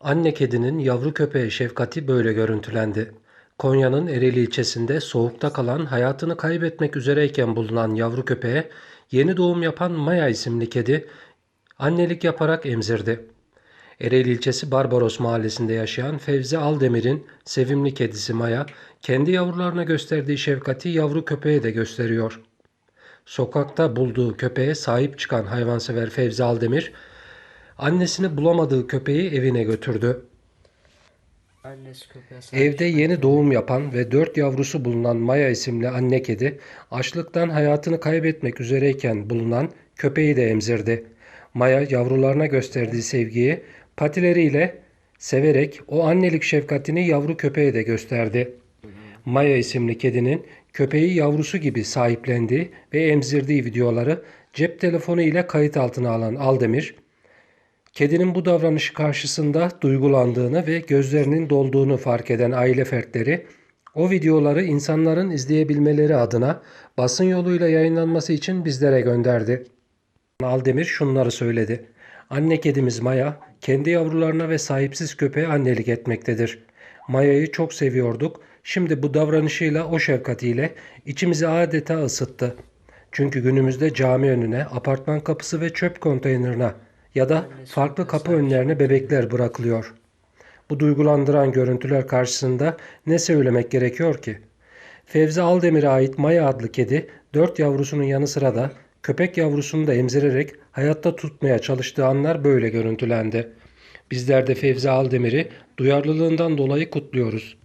Anne kedinin yavru köpeğe şefkati böyle görüntülendi. Konya'nın Ereğli ilçesinde soğukta kalan hayatını kaybetmek üzereyken bulunan yavru köpeğe yeni doğum yapan Maya isimli kedi annelik yaparak emzirdi. Ereğli ilçesi Barbaros mahallesinde yaşayan Fevzi Aldemir'in sevimli kedisi Maya, kendi yavrularına gösterdiği şefkati yavru köpeğe de gösteriyor. Sokakta bulduğu köpeğe sahip çıkan hayvansever Fevzi Aldemir, annesini bulamadığı köpeği evine götürdü. Evde yeni doğum yapan ve dört yavrusu bulunan Maya isimli anne kedi, açlıktan hayatını kaybetmek üzereyken bulunan köpeği de emzirdi. Maya yavrularına gösterdiği sevgiyi patileriyle severek o annelik şefkatini yavru köpeğe de gösterdi. Maya isimli kedinin köpeği yavrusu gibi sahiplendiği ve emzirdiği videoları cep telefonu ile kayıt altına alan Aldemir, Kedinin bu davranışı karşısında duygulandığını ve gözlerinin dolduğunu fark eden aile fertleri o videoları insanların izleyebilmeleri adına basın yoluyla yayınlanması için bizlere gönderdi. Aldemir şunları söyledi. Anne kedimiz Maya kendi yavrularına ve sahipsiz köpeğe annelik etmektedir. Maya'yı çok seviyorduk. Şimdi bu davranışıyla o şefkatiyle içimizi adeta ısıttı. Çünkü günümüzde cami önüne, apartman kapısı ve çöp konteynerına ya da farklı kapı önlerine bebekler bırakılıyor. Bu duygulandıran görüntüler karşısında ne söylemek gerekiyor ki? Fevzi Aldemir'e ait Maya adlı kedi dört yavrusunun yanı sıra da köpek yavrusunu da emzirerek hayatta tutmaya çalıştığı anlar böyle görüntülendi. Bizler de Fevzi Aldemir'i duyarlılığından dolayı kutluyoruz.